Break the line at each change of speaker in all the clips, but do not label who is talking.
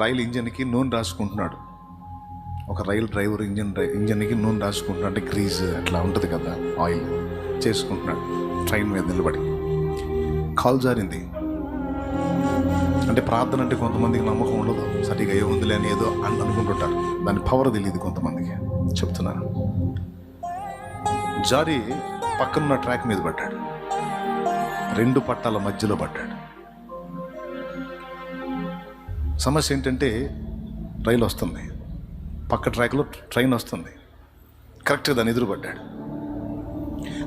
రైలు ఇంజన్కి నూనె రాసుకుంటున్నాడు. ఒక రైలు driver engine ఇంజన్కి నూనె రాసుకుంటున్నాడు. అంటే గ్రీజ్ అట్లా ఉంటుంది కదా ఆయిల్ చేసుకుంటున్నాడు ట్రైన్ మీద నిలబడి. కాల్ జారింది. అంటే ప్రార్థన అంటే కొంతమందికి నమ్మకం ఉండదు. సరిగా ఏముందిలే అని ఏదో అని అనుకుంటుంటారు. దాని పవర్ తెలియదు కొంతమందికి. చెప్తున్నాను. జారి పక్కనున్న ట్రాక్ మీద పడ్డాడు. రెండు పట్టాల మధ్యలో పడ్డాడు. సమస్య ఏంటంటే రైలు వస్తుంది. పక్క ట్రాక్లో ట్రైన్ వస్తుంది. కరెక్ట్గా దాన్ని ఎదురుపడ్డాడు.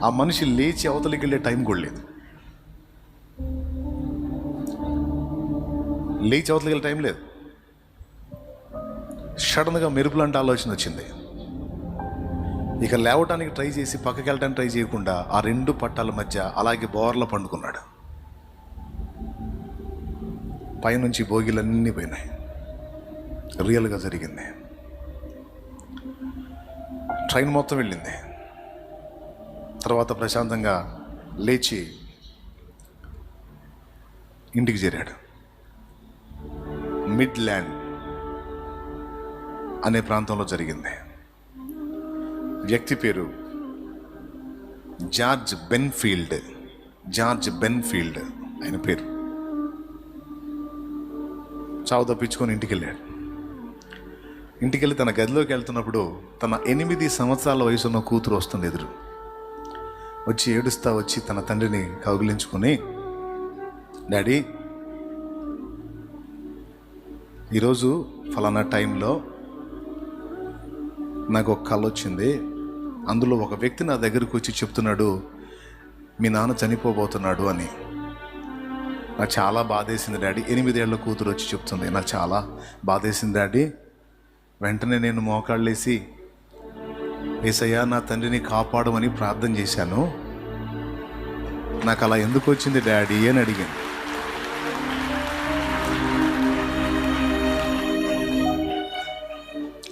ఆ మనిషి లేచి అవతలికి వెళ్ళే టైం కూడా లేదు. లేచి అవతలికి వెళ్ళే టైం లేదు. సడన్గా మెరుపు లాంటి ఆలోచన వచ్చింది. ఇక లేవటానికి ట్రై చేసి పక్కకి వెళ్ళడానికి ట్రై చేయకుండా ఆ రెండు పట్టాల మధ్య అలాగే బోర్ల పండుకున్నాడు. పైనుంచి భోగిలన్నీ పోయినాయి. రియల్గా జరిగింది. ట్రైన్ మొత్తం వెళ్ళింది. తర్వాత ప్రశాంతంగా లేచి ఇంటికి చేరాడు. మిడ్ల్యాండ్ అనే ప్రాంతంలో జరిగింది. వ్యక్తి పేరు జార్జ్ బెన్ఫీల్డ్ జార్జ్ బెన్ఫీల్డ్ ఆయన పేరు. చావు తప్పించుకొని ఇంటికి వెళ్ళాడు ఇంటికి వెళ్ళి తన గదిలోకి వెళ్తున్నప్పుడు తన ఎనిమిది సంవత్సరాల వయసున్న కూతురు వస్తుంది ఎదురు. వచ్చి ఏడుస్తా వచ్చి తన తండ్రిని కౌగిలించుకొని డాడీ ఈరోజు ఫలానా టైంలో నాకు ఒక కళ వచ్చింది. అందులో ఒక వ్యక్తి నా దగ్గరకు వచ్చి చెప్తున్నాడు మీ నాన్న చనిపోబోతున్నాడు అని. నాకు చాలా బాధేసింది డాడీ. ఎనిమిదేళ్ళ కూతురు వచ్చి చెప్తుంది నాకు చాలా బాధేసింది డాడీ. వెంటనే నేను మోకాళ్ళేసి ఏసయ్యా నా తండ్రిని కాపాడమని ప్రార్థన చేశాను. నాకు అలా ఎందుకు వచ్చింది డాడీ? అని అడిగాను.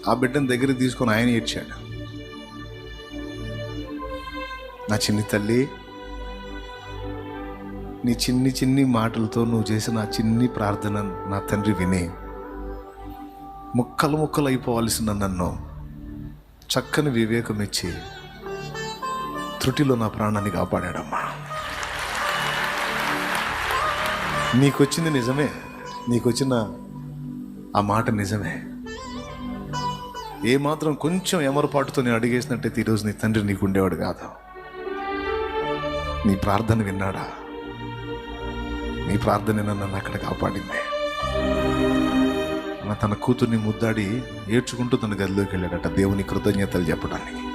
ఆ బిడ్డను దగ్గరికి తీసుకొని ఆయన ఏడ్చాడు. నా చిన్ని తల్లి నీ చిన్ని చిన్ని మాటలతో నువ్వు చేసిన ఆ చిన్ని ప్రార్థన నా తండ్రి విని. ముక్కలు ముక్కలు అయిపోవలసిన నన్ను చక్కని వివేకం ఇచ్చి త్రుటిలో నా ప్రాణాన్ని కాపాడాడమ్మా. నీకొచ్చింది నిజమే నీకొచ్చిన ఆ మాట నిజమే. ఏమాత్రం కొంచెం ఎమరపాటుతో నేను అడిగేసినట్టయితే ఈరోజు నీ తండ్రి నీకు ఉండేవాడు కాదు. నీ ప్రార్థన విన్నాడా? నీ ప్రార్థన నన్ను అక్కడ కాపాడింది. తన కూతుర్ని ముద్దాడి ఏడ్చుకుంటూ తన గదిలోకి వెళ్ళాడట దేవుని కృతజ్ఞతలు చెప్పడానికి